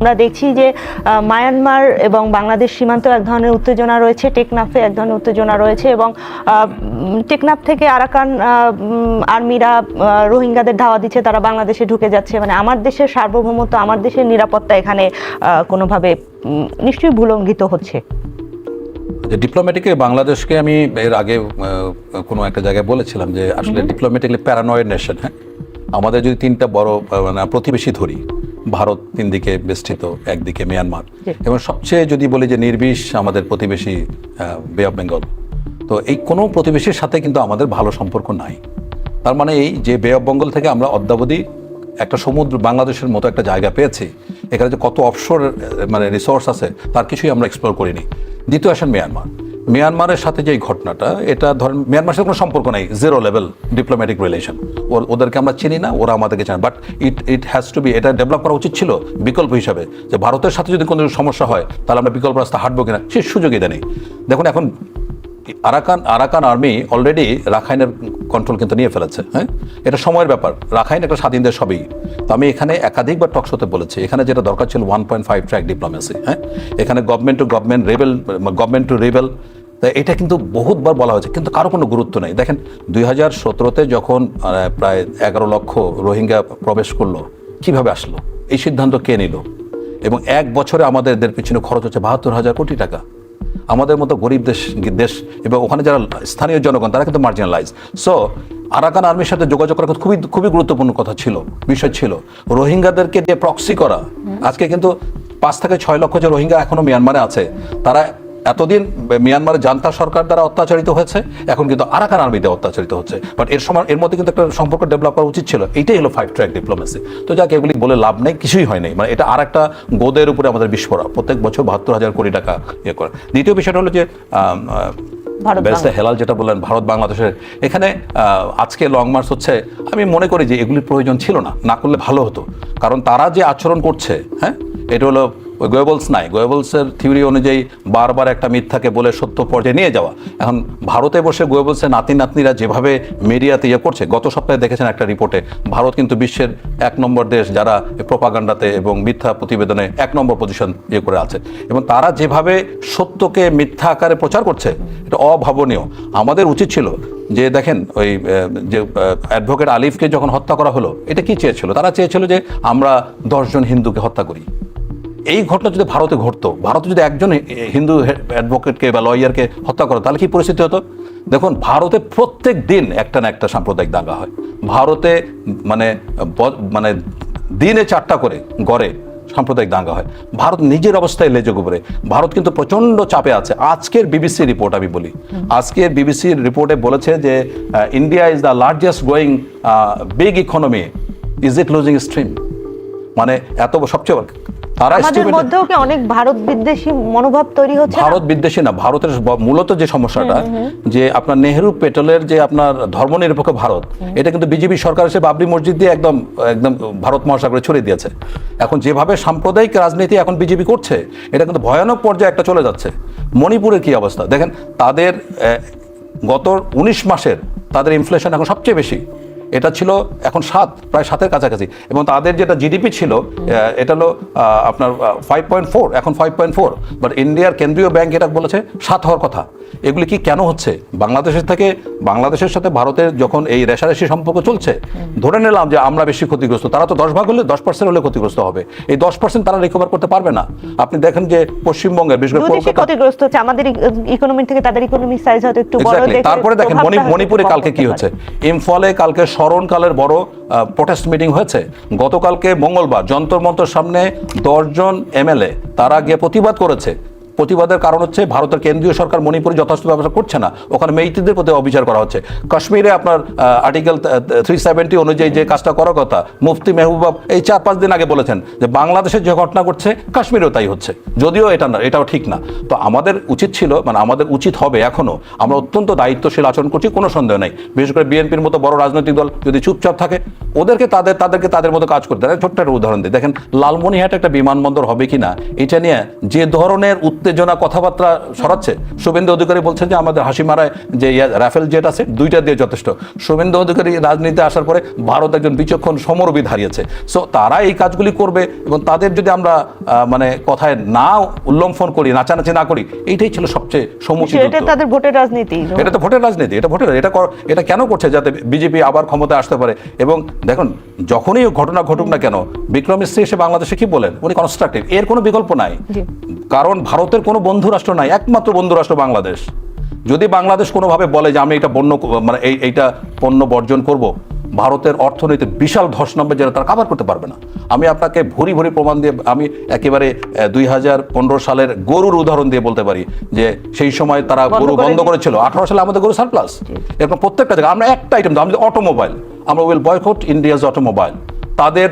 আমরা দেখছি যে মায়ানমার এবং বাংলাদেশ সীমান্ত এক ধরনের উত্তেজনা রয়েছে টেকনাফে এক ধরনের উত্তেজনা রয়েছে এবং টেকনাফ থেকে আরাকান আর্মিরা রোহিঙ্গাদের ধাওয়া দিচ্ছে তারা বাংলাদেশে ঢুকে যাচ্ছে। মানে আমার দেশের সার্বভৌমত্ব আমার দেশের নিরাপত্তা এখানে কোনোভাবে নিশ্চয়ই ভুলঙ্ঘিত হচ্ছে। যে ডিপ্লোম্যাটিকে বাংলাদেশকে আমি এর আগে কোনো একটা জায়গায় বলেছিলাম যে আসলে ডিপ্লোম্যাটিকলি প্যারানয়েড নেশন হ্যাঁ? আমাদের যদি তিনটা বড় মানে প্রতিবেশী ধরি ভারত তিন দিকে বেষ্টিত একদিকে মিয়ানমার। এবং সবচেয়ে যদি বলি যে নির্বিষ আমাদের প্রতিবেশী বে অফ বেঙ্গল তো এই কোনো প্রতিবেশীর সাথে কিন্তু আমাদের ভালো সম্পর্ক নাই। তার মানে এই যে বে অফ বেঙ্গল থেকে আমরা অদ্যাবধি একটা সমুদ্র বাংলাদেশের মতো একটা জায়গা পেয়েছি এখানে যে কত অফশোর মানে রিসোর্স আছে তার কিছুই আমরা এক্সপ্লোর করিনি। দ্বিতীয় আসেন মিয়ানমার। মিয়ানমারের সাথে যে ঘটনাটা, এটা ধরেন মিয়ানমারের সাথে কোনো সম্পর্ক নাই জিরো লেভেল ডিপ্লোম্যাটিক রিলেশন ওদেরকে আমরা চিনি না, ওরা আমাদেরকে জানে but it it has to be এটা ডেভেলপ করা উচিত ছিল বিকল্প হিসাবে, যে ভারতের সাথে যদি কোনো সমস্যা হয়, তাহলে আমরা বিকল্প রাস্তা হাঁটবো কিনা, সে সুযোগই দেয়নি। দেখুন, এখন আরাকান আরাকান আর্মি অলরেডি রাখাইনের কন্ট্রোল কিন্তু নিয়ে ফেলেছে হ্যাঁ? এটা সময়ের ব্যাপার। রাখাইন একটা স্বাধীন দেশ হবেই। তো আমি এখানে একাধিকবার টকশোতে বলেছি, এখানে যেটা দরকার ছিল one point five track diplomacy হ্যাঁ? এখানে government to government rebel government to rebel এটা কিন্তু বহুতবার বলা হয়েছে, কিন্তু কারও কোনো গুরুত্ব নেই। দেখেন, দুই হাজার সতেরোতে যখন প্রায় এগারো লক্ষ রোহিঙ্গা প্রবেশ করল, কীভাবে আসলো? এই সিদ্ধান্ত কে নিল? এবং এক বছরে আমাদের এদের পিছনে খরচ হচ্ছে বাহাত্তর হাজার কোটি টাকা। আমাদের মতো গরিব দেশ দেশ এবং ওখানে যারা স্থানীয় জনগণ, তারা কিন্তু মার্জিনালাইজ সো আরাকান আর্মির সাথে যোগাযোগ করা খুবই খুবই গুরুত্বপূর্ণ কথা ছিল, বিষয় ছিল। রোহিঙ্গাদেরকে দিয়ে প্রক্সি করা, আজকে কিন্তু পাঁচ থেকে ছয় লক্ষ যে রোহিঙ্গা এখনও মিয়ানমারে আছে, তারা এতদিন মিয়ানমারের জান্তা সরকার দ্বারা অত্যাচারিত হয়েছে এখন কিন্তু আরাকান আর্মিতে অত্যাচারিত হচ্ছে। বাট এর সময় এর মধ্যে কিন্তু একটা সম্পর্ক ডেভেলপ করা উচিত ছিল। এটাই হলো ফাইভ ট্র্যাক ডিপ্লোমেসি তো যাকে এগুলি বলে লাভ নেই কিছুই হয় নাই। মানে এটা আর একটা গোদের উপরে আমাদের বিস্ফোরণ। প্রত্যেক বছর বাহাত্তর হাজার কোটি টাকা ইয়ে করা। দ্বিতীয় বিষয়টা হলো যে ব্যারিস্টার হেলাল যেটা বললেন ভারত বাংলাদেশের। এখানে আজকে লং মার্চ হচ্ছে। আমি মনে করি যে এগুলির প্রয়োজন ছিল না। না করলে ভালো হতো। কারণ তারা যে আচরণ করছে হ্যাঁ এটা হলো গোয়েবলস নাই। গোয়েবলসের থিওরি অনুযায়ী বারবার একটা মিথ্যাকে বলে সত্য পর্যায়ে নিয়ে যাওয়া। এখন ভারতে বসে গোয়েবলসের নাতি নাতনিরা যেভাবে মিডিয়াতে ইয়ে করছে, গত সপ্তাহে দেখেছেন একটা রিপোর্টে ভারত কিন্তু বিশ্বের এক নম্বর দেশ যারা প্রপাগান্ডাতে এবং মিথ্যা প্রতিবেদনে এক নম্বর পজিশন ইয়ে করে আছে। এবং তারা যেভাবে সত্যকে মিথ্যা আকারে প্রচার করছে, এটা অভাবনীয়। আমাদের উচিত ছিল যে দেখেন, ওই যে অ্যাডভোকেট আলিফকে যখন হত্যা করা হলো, এটা কি চেয়েছিল? তারা চেয়েছিল যে আমরা দশজন হিন্দুকে হত্যা করি। এই ঘটনা যদি ভারতে ঘটতো, ভারতে যদি একজন হিন্দু অ্যাডভোকেটকে বা লয়ারকে হত্যা করে, তাহলে কি পরিস্থিতি হতো? দেখুন, ভারতে প্রত্যেক দিন একটা না একটা সাম্প্রদায়িক দাঙ্গা হয়। ভারতে মানে মানে দিনে চারটা করে গড়ে সাম্প্রদায়িক দাঙ্গা হয়। ভারত নিজের অবস্থায় লেজে গোবরে। ভারত কিন্তু প্রচণ্ড চাপে আছে। আজকের বিবিসি রিপোর্ট আমি বলি। আজকের বিবিসির রিপোর্টে বলেছে যে India is the largest growing big economy is it losing stream মানে এত সবচেয়ে তারা আমাদের মধ্যেও কি অনেক ভারত বিদ্বেষী মনোভাব তৈরি হচ্ছে ভারত বিদ্বেষী না ভারতের মূলত যে সমস্যাটা যে আপনার নেহেরু যে আপনার ধর্মনিরপেক্ষ ভারত এটা কিন্তু বিজেপি সরকার এসে বাবরি মসজিদ দিয়ে একদম একদম ভারত মহাসাগরে ছড়িয়ে দিয়েছে। এখন যেভাবে সাম্প্রদায়িক রাজনীতি এখন বিজেপি করছে এটা কিন্তু ভয়ানক পর্যায়ে একটা চলে যাচ্ছে। মণিপুরের কি অবস্থা? দেখেন তাদের গত উনিশ মাসের তাদের ইনফ্লেশন এখন সবচেয়ে বেশি। এটা ছিল এখন সাত প্রায় সাতের কাছাকাছি। এবং তাদের যেটা জিডিপি ছিল এটা হলো আপনার ফাইভ পয়েন্ট ফোর এখন ফাইভ পয়েন্ট ফোর বাট ইন্ডিয়ার কেন্দ্রীয় ব্যাংক এটা বলেছে সাত হওয়ার কথা। এগুলি কি কেন হচ্ছে? বাংলাদেশের থেকে বাংলাদেশের সাথে ভারতের যখন এই রেশারেশি সম্পর্ক চলছে ধরে নিলাম যে আমরা বেশি ক্ষতিগ্রস্ত তারা তো দশ ভাগ হলে দশ পার্সেন্ট হলে ক্ষতিগ্রস্ত হবে। এই দশ পার্সেন্ট তারা রিকভার করতে পারবে না। আপনি দেখেন যে পশ্চিমবঙ্গের বিশেষ করে কলকাতা ক্ষতিগ্রস্ত হচ্ছে। আমাদের ইকোনমি থেকে তাদের ইকোনমিক সাইজ হয়তো একটু বড় তারপরে দেখেন মণিপুরে কালকে কি হচ্ছে। ইম্ফলে কালকে স্মরণকালের বড় প্রোটেস্ট মিটিং হয়েছে। গতকালকে মঙ্গলবার যন্তর মন্তর সামনে দশজন এমএলএ, তারা গিয়ে প্রতিবাদ করেছে। প্রতিবাদের কারণ হচ্ছে ভারতের কেন্দ্রীয় সরকার মণিপুরে যথেষ্ট ব্যবস্থা করছে না। ওখানে মেইতিদের প্রতি অবিচার করা হচ্ছে। কাশ্মীরে আপনার আর্টিকেল থ্রি সেভেন্টি অনুযায়ী যে কাজটা করার কথা, মুফতি মেহবুবা এই চার পাঁচ দিন আগে বলেছেন যে বাংলাদেশের যে ঘটনা ঘটছে, কাশ্মীরেও তাই হচ্ছে। যদিও এটা না, এটাও ঠিক না। তো আমাদের উচিত ছিল মানে আমাদের উচিত হবে এখনও, আমরা অত্যন্ত দায়িত্বশীল আচরণ করছি, কোনো সন্দেহ নেই। বিশেষ করে বিএনপির মতো বড় রাজনৈতিক দল যদি চুপচাপ থাকে, ওদেরকে তাদের, তাদেরকে তাদের মতো কাজ করতে ছোট্ট একটা উদাহরণ দিই। দেখেন লালমনিহাট একটা বিমানবন্দর হবে কিনা, এটা নিয়ে যে ধরনের উত্তেজনা উত্তেজনা কথাবার্তা সরাচ্ছে শুভেন্দু অধিকারী বলছে যে আমাদের হাসি মারায় যে রাফেল জেট আছে দুইটা দিয়ে যথেষ্ট। শুভেন্দু অধিকারী রাজনীতিতে আসার পরে ভারত একজন বিচক্ষণ সমরবিদ হারিয়েছে। সো তারা এই কাজগুলি করবে এবং তাদের যদি আমরা মানে কথায় না উল্লম্ফন করি নাচানাচি না করি এইটাই ছিল সবচেয়ে সমুচিত এটা তাদের ভোটের রাজনীতি। এটা তো ভোটের রাজনীতি এটা ভোটের এটা এটা কেন করছে যাতে বিজেপি আবার ক্ষমতায় আসতে পারে? এবং দেখুন যখনই ঘটনা ঘটুক না কেন বিক্রম মিস্ত্রি এসে বাংলাদেশে কি বলেন? উনি কনস্ট্রাকটিভ এর কোনো বিকল্প নাই। কারণ ভারতের কোনো বন্ধু রাষ্ট্র নাই একমাত্র বন্ধু রাষ্ট্র বাংলাদেশ। যদি বাংলাদেশ কোনোভাবে বলে যে আমি এটা বন্য মানে এই এইটা পণ্য বর্জন করব ভারতের অর্থনীতির বিশাল ধস নামবে যেটা তারা কাভার করতে পারবে না। আমি আপনাকে ভরি ভরি প্রমাণ দিয়ে আমি একেবারে দুই হাজার পনেরো সালের গরুর উদাহরণ দিয়ে বলতে পারি যে সেই সময় তারা গরু বন্ধ করেছিল। আঠারো সালে আমাদের গরু সারপ্লাস এরকম প্রত্যেকটা জায়গায় আমরা একটা আইটেম আমি অটোমোবাইল আমরা উইল বয়কট ইন্ডিয়াজ অটোমোবাইল তাদের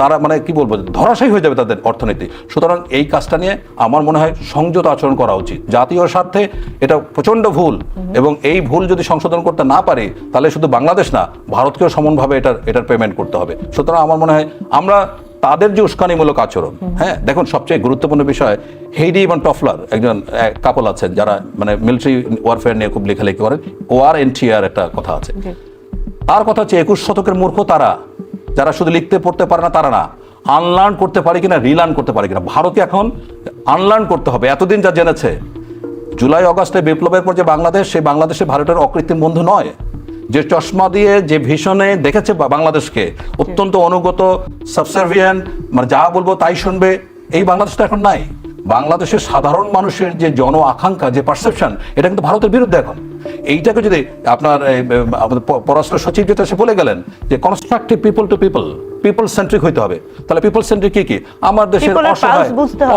তারা মানে কি বলব, ধরাশায়ী হয়ে যাবে তাদের অর্থনীতি। সুতরাং এই কাজটা নিয়ে আমার মনে হয় সংযত আচরণ করা উচিত। জাতীয় স্বার্থে এটা প্রচণ্ড ভুল। এবং এই ভুল যদি সংশোধন করতে না পারি, তাহলে শুধু বাংলাদেশ না, ভারতকেও সমানভাবে এটার এটার পেমেন্ট করতে হবে। সুতরাং আমার মনে হয় আমরা তাদের যে উস্কানিমূলক আচরণ হ্যাঁ দেখুন সবচেয়ে গুরুত্বপূর্ণ বিষয়, হেইডি এবং টফলার একজন কাপল আছেন যারা মানে মিলিটারি ওয়ারফেয়ার নিয়ে খুব লেখালেখি করেন। ওয়ার এনটিআর একটা কথা আছে। তার কথা হচ্ছে একুশ শতকের মূর্খ তারা, যারা শুধু লিখতে, পড়তে পারে না, তারা না। আনলার্ন করতে পারে কিনা রিলার্ন করতে পারে কিনা। ভারতকে এখন আনলার্ন করতে হবে। এতদিন যা জেনেছে, জুলাই, অগস্টে বিপ্লবের পর যে বাংলাদেশ, সেই বাংলাদেশে ভারতের অকৃত্রিম বন্ধু নয়। যে চশমা দিয়ে যে ভীষণে দেখেছে বাংলাদেশকে, অত্যন্ত অনুগত সাবসার্ভিয়ান মানে যা বলব তাই শুনবে, এই বাংলাদেশ তো এখন নাই। বাংলাদেশের সাধারণ মানুষের যে জন আকাঙ্ক্ষা যে পারসেপশন এটা কিন্তু ভারতের বিরুদ্ধে এখন। এইটাকে যদি আপনার আমাদের পররাষ্ট্র সচিব যেটা সে বলে গেলেন যে constructive people to people people centric হইতে হবে। তাহলে পিপল সেন্ট্রিক কি কি? আমার দেশের অসহায়।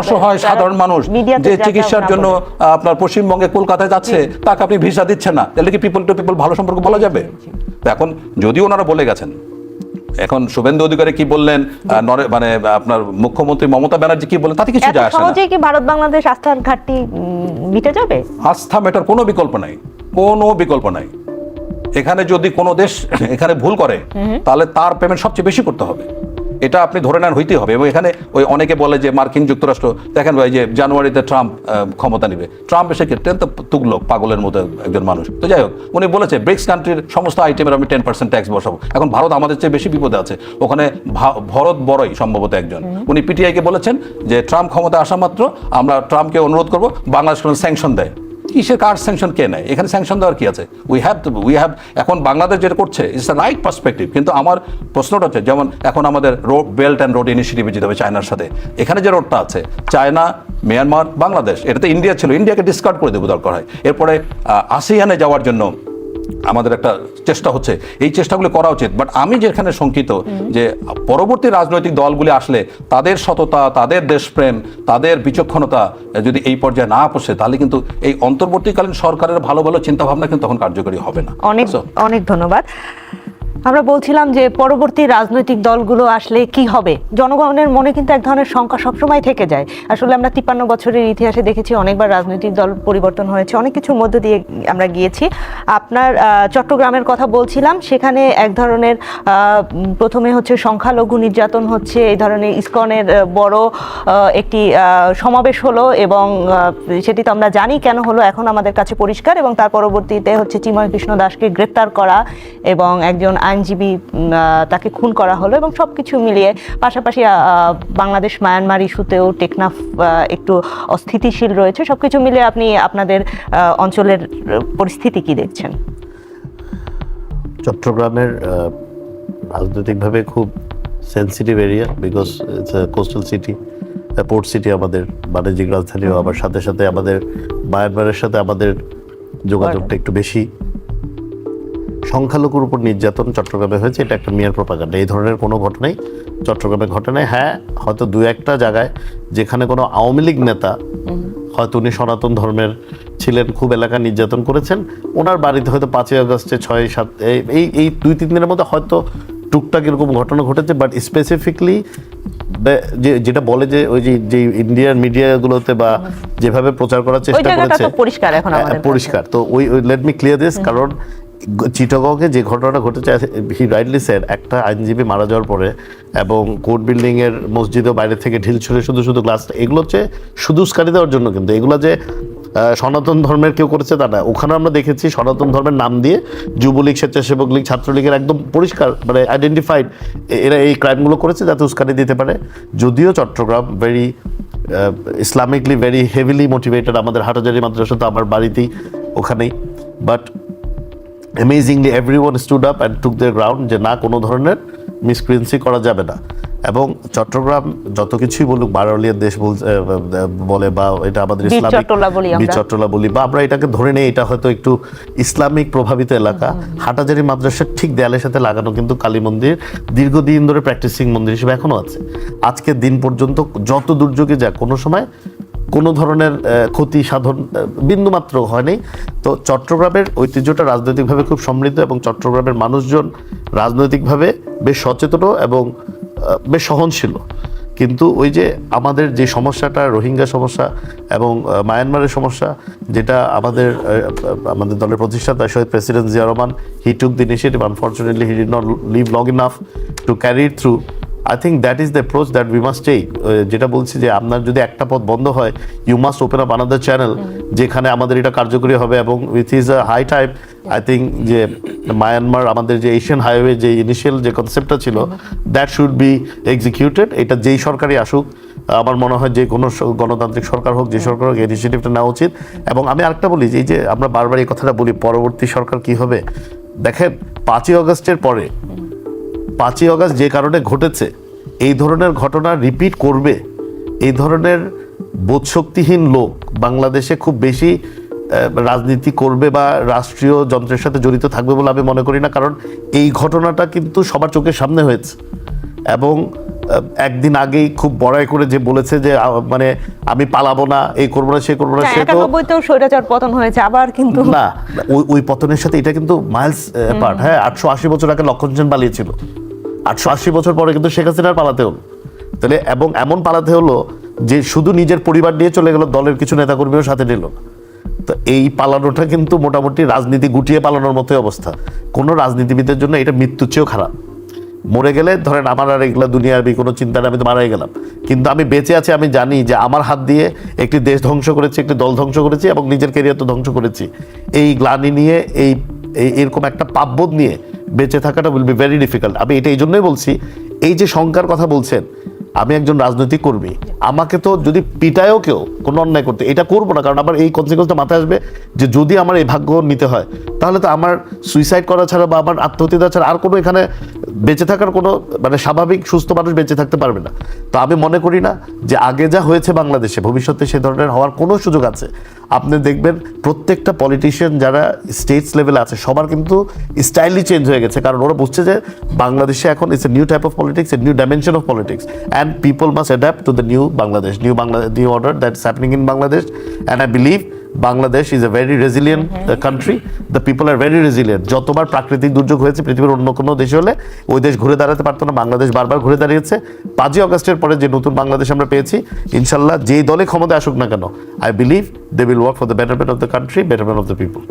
অসহায় সাধারণ মানুষ যে চিকিৎসার জন্য আপনার পশ্চিমবঙ্গে কলকাতায় যাচ্ছে তাকে আপনি ভিসা দিচ্ছেন না। তাহলে কি পিপল টু পিপল ভালো সম্পর্ক বলা যাবে? তো এখন যদিও ওনারা বলে গেছেন এখন শুভেন্দু অধিকারী কি বললেন? মানে আপনার মুখ্যমন্ত্রী মমতা ব্যানার্জি কি বললেন? তাতে কিছু যায় আসে না। কি ভারত বাংলাদেশ আস্থার ঘাটতি মিটে যাবে? আস্থা মেটার কোনো বিকল্প নাই। কোনো বিকল্প নাই। এখানে যদি কোনো দেশ এখানে ভুল করে তাহলে তার পেমেন্ট সবচেয়ে বেশি করতে হবে। এটা আপনি ধরে নেন হইতে হবে। এবং এখানে ওই অনেকে বলে যে মার্কিন যুক্তরাষ্ট্র দেখেন ভাই যে জানুয়ারিতে ট্রাম্প ক্ষমতা নিবে। ট্রাম্প এসে কি টেন তো তুগলো পাগলের মতো একজন মানুষ। তো যাই হোক উনি বলেছে ব্রিক্স কান্ট্রির সমস্ত আইটেমের আমি টেন পার্সেন্ট ট্যাক্স বসাবো। এখন ভারত আমাদের চেয়ে বেশি বিপদে আছে। ওখানে ভরত বড়ই সম্ভবত একজন। উনি পিটিআইকে বলেছেন যে ট্রাম্প ক্ষমতা আসা মাত্র আমরা ট্রাম্পকে অনুরোধ করব বাংলাদেশ কোনো স্যাংশন দেয়। কিসের কার স্যাংশন কে নেয়? এখানে স্যাংশন দেওয়ার কি আছে? উই হ্যাভ উই হ্যাভ এখন বাংলাদেশ যেটা করছে ইটস দ্য রাইট পার্সপেক্টিভ কিন্তু আমার প্রশ্নটা হচ্ছে, যেমন এখন আমাদের road belt and road initiative যেতে হবে চায়নার সাথে। এখানে যে রোডটা আছে, চায়না মিয়ানমার বাংলাদেশ, এটাতে ইন্ডিয়া ছিল ইন্ডিয়াকে ডিসকার্ড করে দেবো দরকার হয়। এরপরে আসিয়ানে যাওয়ার জন্য আমাদের একটা চেষ্টা হচ্ছে। এই চেষ্টাগুলো করা উচিত। বাট আমি যেখানে শঙ্কিত যে পরবর্তী রাজনৈতিক দলগুলি আসলে তাদের সততা তাদের দেশপ্রেম তাদের বিচক্ষণতা যদি এই পর্যায়ে না পৌঁছে তাহলে কিন্তু এই অন্তর্বর্তীকালীন সরকারের ভালো ভালো চিন্তাভাবনা কিন্তু তখন কার্যকরী হবে না। অনেক অনেক ধন্যবাদ। আমরা বলছিলাম যে পরবর্তী রাজনৈতিক দলগুলো আসলে কি হবে? জনগণের মনে কিন্তু এক ধরনের শঙ্কা সবসময় থেকে যায়। আসলে আমরা তিপ্পান্ন বছরের ইতিহাসে দেখেছি অনেকবার রাজনৈতিক দল পরিবর্তন হয়েছে। অনেক কিছুর মধ্য দিয়ে আমরা গিয়েছি। আপনার চট্টগ্রামের কথা বলছিলাম। সেখানে এক ধরনের প্রথমে হচ্ছে সংখ্যালঘু নির্যাতন হচ্ছে। এই ধরনের ইসকনের বড় একটি সমাবেশ হলো এবং সেটি তো আমরা জানি কেন হলো এখন আমাদের কাছে পরিষ্কার এবং তার পরবর্তীতে হচ্ছে চিময় কৃষ্ণ দাসকে গ্রেপ্তার করা এবং একজন আইনজীবী তাকে খুন করা হলো এবং সব কিছু মিলিয়ে পাশাপাশি বাংলাদেশ মায়ানমার ইস্যুতেও টেকনাফ একটু অস্থিতিশীল রয়েছে। সব কিছু মিলিয়ে আপনি আপনাদের অঞ্চলের পরিস্থিতি কি দেখছেন? চট্টগ্রামের রাজনৈতিকভাবে খুব sensitive area because it's coastal city port city আমাদের বাণিজ্যিক রাজধানীও আবার সাথে সাথে আমাদের মায়ানমারের সাথে আমাদের যোগাযোগটা একটু বেশি। সংখ্যালঘুর উপর নির্যাতন চট্টগ্রামে হয়েছে এটা একটা মেয়ার প্রপাগান্ডা এই ধরনের কোনো ঘটনাই চট্টগ্রামে ঘটে নাই। হ্যাঁ হয়তো দু একটা জায়গায় যেখানে কোনো আওয়ামী লীগ নেতা হয়তো উনি সনাতন ধর্মের ছিলেন খুব এলাকা নির্যাতন করেছেন। ওনার বাড়িতে হয়তো পাঁচই আগস্টে ছয় সাত এই- এই দুই তিন দিনের মধ্যে হয়তো টুকটাক এরকম ঘটনা ঘটেছে বাট স্পেসিফিকলি যে যেটা বলে যে ওই যে যে ইন্ডিয়ান মিডিয়াগুলোতে বা যেভাবে প্রচার করার চেষ্টা করেছে হ্যাঁ। পরিষ্কার। তো ওই লেট মি ক্লিয়ার দিস কারণ চিটাগংয়ে যে ঘটনাটা ঘটেছে হি রাইটলি স্যার একটা আইনজীবী মারা যাওয়ার পরে এবং কোর্ট বিল্ডিং এর মসজিদের বাইরে থেকে ঢিল ছুঁড়ে শুধু শুধু গ্লাস, এগুলো হচ্ছে শুধু উস্কানি দেওয়ার জন্য কিন্তু। এগুলো যে সনাতন ধর্মের কেউ করেছে তা না। ওখানে আমরা দেখেছি সনাতন ধর্মের নাম দিয়ে যুবলীগ, স্বেচ্ছাসেবক লীগ, ছাত্রলীগের একদম পরিষ্কার মানে আইডেন্টিফাইড এরা এই ক্রাইমগুলো করেছে যাতে উস্কানি দিতে পারে। যদিও Chittagong very Islamically very heavily motivated আমাদের হাটাজারি মাদ্রাসা তো আমার বাড়িতেই ওখানেই। But amazingly every one stood up and took their ground যে না কোনো ধরনের মিসক্রিয়েন্সি করা যাবে না। এবং চট্টগ্রাম যত কিছুই বলুক বারোলিয়ার দেশ বলে বা এটা আমাদের ইসলামিক চট্টলা বলি চট্টলা বলি বা আমরা এটাকে ধরে নেই এটা হয়তো একটু ইসলামিক প্রভাবিত এলাকা। হাটাজারি মাদ্রাসার ঠিক দেয়ালের সাথে লাগানো কিন্তু কালী মন্দির দীর্ঘদিন ধরে প্র্যাকটিসিং মন্দির হিসেবে এখনও আছে। আজকের দিন পর্যন্ত যত দুর্যোগে যাক কোনো সময় কোনো ধরনের ক্ষতি সাধন বিন্দুমাত্র হয়নি। তো চট্টগ্রামের ঐতিহ্যটা রাজনৈতিকভাবে খুব সমৃদ্ধ এবং চট্টগ্রামের মানুষজন রাজনৈতিকভাবে বেশ সচেতন এবং বেশ সহনশীল। কিন্তু ওই যে আমাদের যে সমস্যাটা, রোহিঙ্গা সমস্যা এবং মায়ানমারের সমস্যা, যেটা আমাদের আমাদের দলের প্রতিষ্ঠাতা শহীদ president Zia Rahman he took the initiative unfortunately he did not live long enough to carry through I think that is the approach that we must take যেটা বলছি যে আপনার যদি একটা পথ বন্ধ হয় you must open up another channel যেখানে আমাদের এটা কার্যকরী হবে এবং with is a high time I think যে মায়ানমার আমাদের যে এশিয়ান হাইওয়ে যে ইনিশিয়াল যে কনসেপ্টটা ছিল দ্যাট শুড বি এক্সিকিউটেড এটা যেই সরকারই আসুক আমার মনে হয় যে কোনো গণতান্ত্রিক সরকার হোক যে সরকার হোক ইনিশিয়েটিভটা নেওয়া উচিত। এবং আমি আরেকটা বলি যে এই যে আমরা বারবার এই কথাটা বলি পরবর্তী সরকার কি হবে? দেখেন পাঁচই অগস্টের পরে পাঁচই অগস্ট যে কারণে ঘটেছে এই ধরনের ঘটনা রিপিট করবে এই ধরনের বোধশক্তিহীন লোক বাংলাদেশে খুব বেশি রাজনীতি করবে বা রাষ্ট্রীয় যন্ত্রের সাথে জড়িত থাকবে বলে আমি মনে করি না কারণ এই ঘটনাটা কিন্তু সবার চোখের সামনে হয়েছে। এবং একদিন আগেই খুব বড়াই করে যে বলেছে যে মানে আমি পালাবো না এই করব না সে করব না সে তো স্বৈরাচার পতন হয়েছে আবার কিন্তু না ওই ওই পতনের সাথে এটা কিন্তু মাইলস পার্ট হ্যাঁ আটশো আশি বছর আগে লক্ষণ সেন পালিয়েছিল। আটশো আশি বছর পরে কিন্তু শেখ হাসিনার পালাতে হলো। তাহলে এবং এমন পালাতে হলো যে শুধু নিজের পরিবার নিয়ে চলে গেল, দলের কিছু নেতাকর্মীও সাথে নিল। তো এই পালানোটা কিন্তু মোটামুটি রাজনীতি গুটিয়ে পালানোর মতোই অবস্থা। কোনো রাজনীতিবিদের জন্য এটা মৃত্যুর চেয়েও খারাপ। মরে গেলে ধরেন আমার আর এগুলো দুনিয়ার বি কোনো চিন্তা আমি তো মারাই গেলাম। কিন্তু আমি বেঁচে আছি, আমি জানি যে আমার হাত দিয়ে একটি দেশ ধ্বংস করেছি, একটি দল ধ্বংস করেছি এবং নিজের ক্যারিয়ার তো ধ্বংস করেছি। এই গ্লানি নিয়ে এই- এরকম একটা পাপবোধ নিয়ে বেঁচে থাকাটা উইল বি ভেরি ডিফিকাল্ট আমি এটা এই জন্যই বলছি, এই যে শঙ্কার কথা বলছেন, আমি একজন রাজনৈতিক কর্মী, আমাকে তো যদি পিটায়ও কেউ কোনো অন্যায় করতে, এটা করব না, কারণ আমার এই কনসিকোয়েন্সটা মাথায় আসবে যে যদি আমার এই ভাগ্য নিতে হয় তাহলে তো আমার সুইসাইড করা ছাড়া বা আমার আত্মহত্যা ছাড়া আর কোনো এখানে বেঁচে থাকার কোনো মানে স্বাভাবিক সুস্থ মানুষ বেঁচে থাকতে পারবে না। তো আমি মনে করি না যে আগে যা হয়েছে বাংলাদেশে, ভবিষ্যতে সে ধরনের হওয়ার কোনো সুযোগ আছে। আপনি দেখবেন প্রত্যেকটা পলিটিশিয়ান যারা স্টেটস লেভেলে আছে, সবার কিন্তু স্টাইলি চেঞ্জ হয়ে গেছে। কারণ ওরা বুঝছে যে বাংলাদেশে এখন it's a new type of politics a new dimension of politics and people must adapt to the new Bangladesh new Bangladesh new order that is happening in Bangladesh and I believe Bangladesh is a very resilient country the people are very resilient যতবার প্রাকৃতিক দুর্যোগ হয়েছে, পৃথিবীর অন্য কোনো দেশে হলে ওই দেশ ঘুরে দাঁড়াতে পারতো না। বাংলাদেশ বারবার ঘুরে দাঁড়িয়েছে। পাঁচই অগস্টের পরে যে নতুন বাংলাদেশ আমরা পেয়েছি, ইনশাল্লাহ যেই দলে ক্ষমতা আসুক না কেন I believe they will work for the betterment of the country betterment of the people